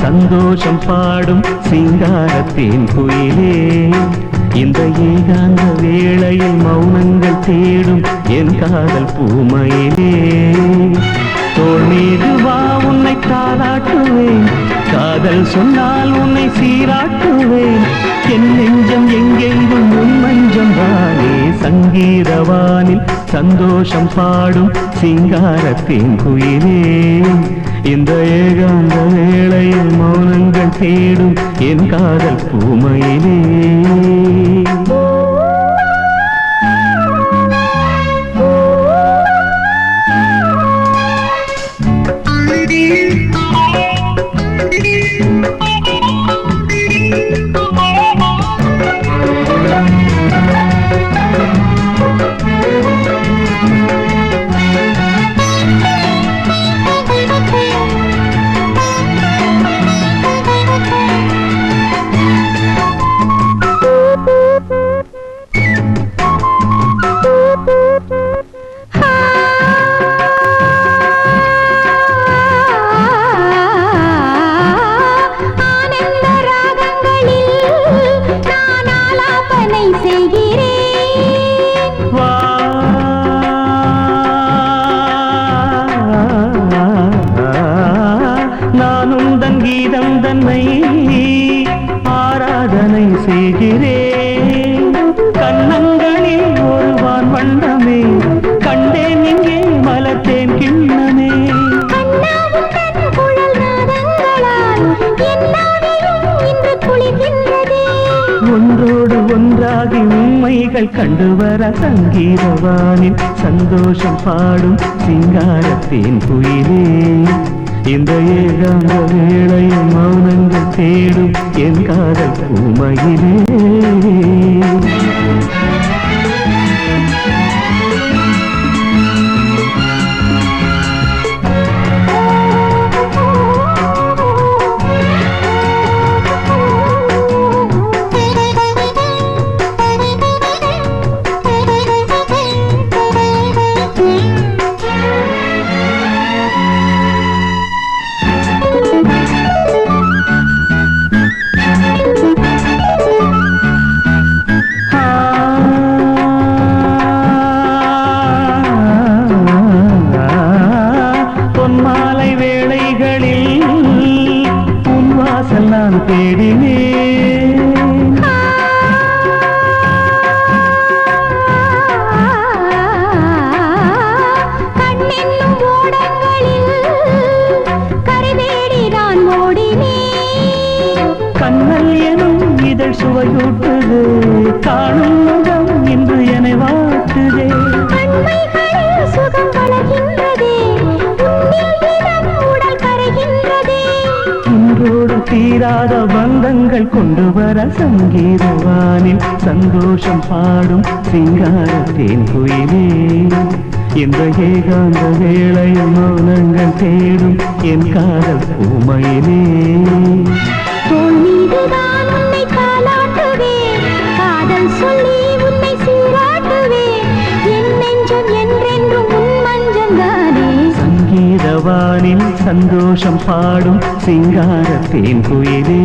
சந்தோஷம் பாடும் சிங்காரத்தேன் குயிலே. இந்த ஏகாந்த வேளையில் மௌனங்கள் தேடும் என் காதல் பூமையிலே. தோல் மீது வா உன்னை தாளாட்டுவேன் காதல் சொன்னால் உன்னை சீராட்டுவேன். என் நெஞ்சம் எங்கெங்கும் உன் மஞ்சம் தானே சங்கீதவானில் சந்தோஷம் பாடும் சிங்காரத்தின் குயிலே. இந்த ஏகாந்த தேடும் என் காதல் பூமையிலே. செய்கிறேன் கண்ணங்களில் ஒரு வான் வண்ணமே. கண்டேன் இங்கே மலத்தேன் கிண்ணமே. ஒன்றோடு ஒன்றாகி உண்மைகள் கண்டு வர சங்கீதவானில் சந்தோஷம் பாடும் சிங்காரத்தேன் குயிலே. இந்த ஏகாந்த வேளையில் மௌனங்கள் தேடும் என் காதல் உமையிலே. இதழ் சுவையூட்டுது. காணும் முகம் இன்று என்னை கரைகின்றதே. இன்றோடு தீராத பந்தங்கள் கொண்டு வர சங்கீதவானில் சந்தோஷம் பாடும் சிங்காரத்தேன் குயிலே. இந்த ஏகாந்த வேளையில் மௌனங்கள் தேடும் என் காதல் பூமையிலே சங்கீதவானில் சந்தோஷம் பாடும் சிங்காரத்தேன் குயிலே